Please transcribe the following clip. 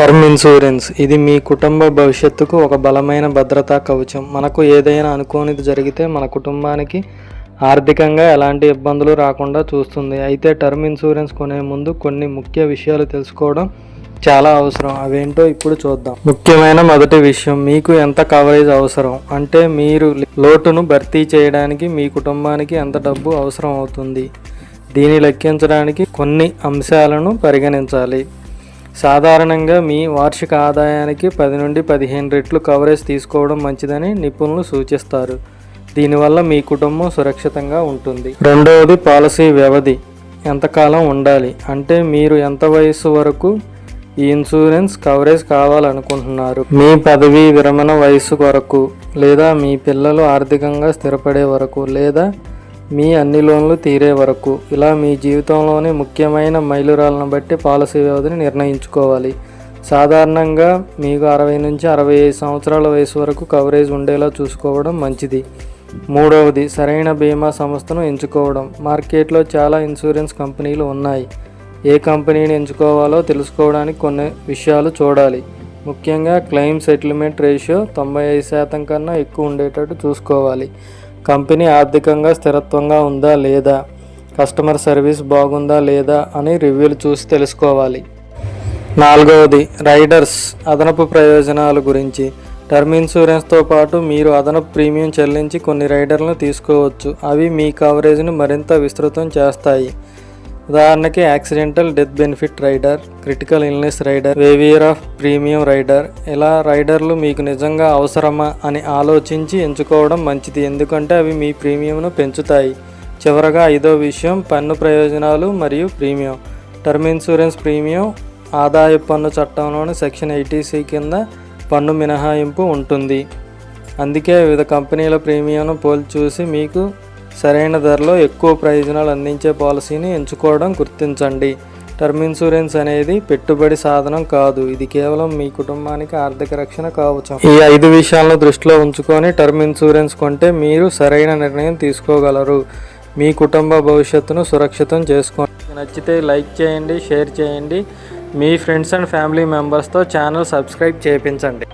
Term insurance. ఇది మీ కుటుంబ భవిష్యత్తుకు ఒక బలమైన భద్రతా కవచం. మనకు ఏదైనా అనుకోనిది జరిగితే మన కుటుంబానికి ఆర్థికంగా ఎలాంటి ఇబ్బందులు రాకుండా చూస్తుంది. అయితే టర్మ్ ఇన్సూరెన్స్ కొనే ముందు కొన్ని ముఖ్య విషయాలు తెలుసుకోవడం చాలా అవసరం. అవేంటో ఇప్పుడు చూద్దాం. ముఖ్యమైన మొదటి విషయం మీకు ఎంత కవరేజ్ అవసరం? అంటే మీరు లోటును భర్తీ చేయడానికి మీ కుటుంబానికి ఎంత డబ్బు అవసరం అవుతుంది? దీన్ని లెక్కించడానికి కొన్ని అంశాలను పరిగణించాలి. సాధారణంగా మీ వార్షిక ఆదాయానికి పది నుండి పదిహేను రెట్లు కవరేజ్ తీసుకోవడం మంచిదని నిపుణులు సూచిస్తారు. దీనివల్ల మీ కుటుంబం సురక్షితంగా ఉంటుంది. రెండవది పాలసీ వ్యవధి. ఎంతకాలం ఉండాలి? అంటే మీరు ఎంత వయసు వరకు ఈ ఇన్సూరెన్స్ కవరేజ్ కావాలనుకుంటున్నారు? మీ పదవీ విరమణ వయసు వరకు లేదా మీ పిల్లలు ఆర్థికంగా స్థిరపడే వరకు లేదా మీ అన్ని లోన్లు తీరే వరకు ఇలా మీ జీవితంలోని ముఖ్యమైన మైలురాలను బట్టి పాలసీ వ్యవధిని నిర్ణయించుకోవాలి. సాధారణంగా మీకు అరవై నుంచి అరవై ఐదు సంవత్సరాల వయసు వరకు కవరేజ్ ఉండేలా చూసుకోవడం మంచిది. మూడవది సరైన బీమా సంస్థను ఎంచుకోవడం. మార్కెట్లో చాలా ఇన్సూరెన్స్ కంపెనీలు ఉన్నాయి. ఏ కంపెనీని ఎంచుకోవాలో తెలుసుకోవడానికి కొన్ని విషయాలు చూడాలి. ముఖ్యంగా క్లెయిమ్ సెటిల్మెంట్ రేషియో తొంభై ఐదు శాతం కన్నా ఎక్కువ ఉండేటట్టు చూసుకోవాలి. కంపెనీ ఆర్థికంగా స్థిరత్వంగా ఉందా లేదా? కస్టమర్ సర్వీస్ బాగుందా లేదా అని రివ్యూలు చూసి తెలుసుకోవాలి. నాలుగవది రైడర్స్. అదనపు ప్రయోజనాల గురించి. టర్మ్ ఇన్సూరెన్స్తో పాటు మీరు అదనపు ప్రీమియం చెల్లించి కొన్ని రైడర్లను తీసుకోవచ్చు. అవి మీ కవరేజ్ను మరింత విస్తృతం చేస్తాయి. ఉదాహరణకి accidental death benefit rider critical illness rider waiver of premium rider. ఇలా రైడర్లు మీకు నిజంగా అవసరమా అని ఆలోచించి ఎంచుకోవడం మంచిది. ఎందుకంటే అవి మీ ప్రీమియంను పెంచుతాయి. చివరగా ఐదో విషయం పన్ను ప్రయోజనాలు మరియు ప్రీమియం. టర్మ్ ఇన్సూరెన్స్ ప్రీమియం ఆదాయ పన్ను చట్టంలోని సెక్షన్ ఎయిటీసీ కింద పన్ను మినహాయింపు ఉంటుంది. అందుకే వివిధ కంపెనీల ప్రీమియంను పోల్చి చూసి మీకు సరైన ధరలో ఎక్కువ ప్రయోజనాలు అందించే పాలసీని ఎంచుకోవడం గుర్తించండి. టర్మ్ ఇన్సూరెన్స్ అనేది పెట్టుబడి సాధనం కాదు. ఇది కేవలం మీ కుటుంబానికి ఆర్థిక రక్షణ కావచ్చు. ఈ ఐదు విషయాలను దృష్టిలో ఉంచుకొని టర్మ్ ఇన్సూరెన్స్ కొంటే మీరు సరైన నిర్ణయం తీసుకోగలరు. మీ కుటుంబ భవిష్యత్తును సురక్షితం చేసుకోండి నచ్చితే లైక్ చేయండి షేర్ చేయండి. మీ ఫ్రెండ్స్ అండ్ ఫ్యామిలీ మెంబర్స్తో ఛానల్ సబ్స్క్రైబ్ చేయించండి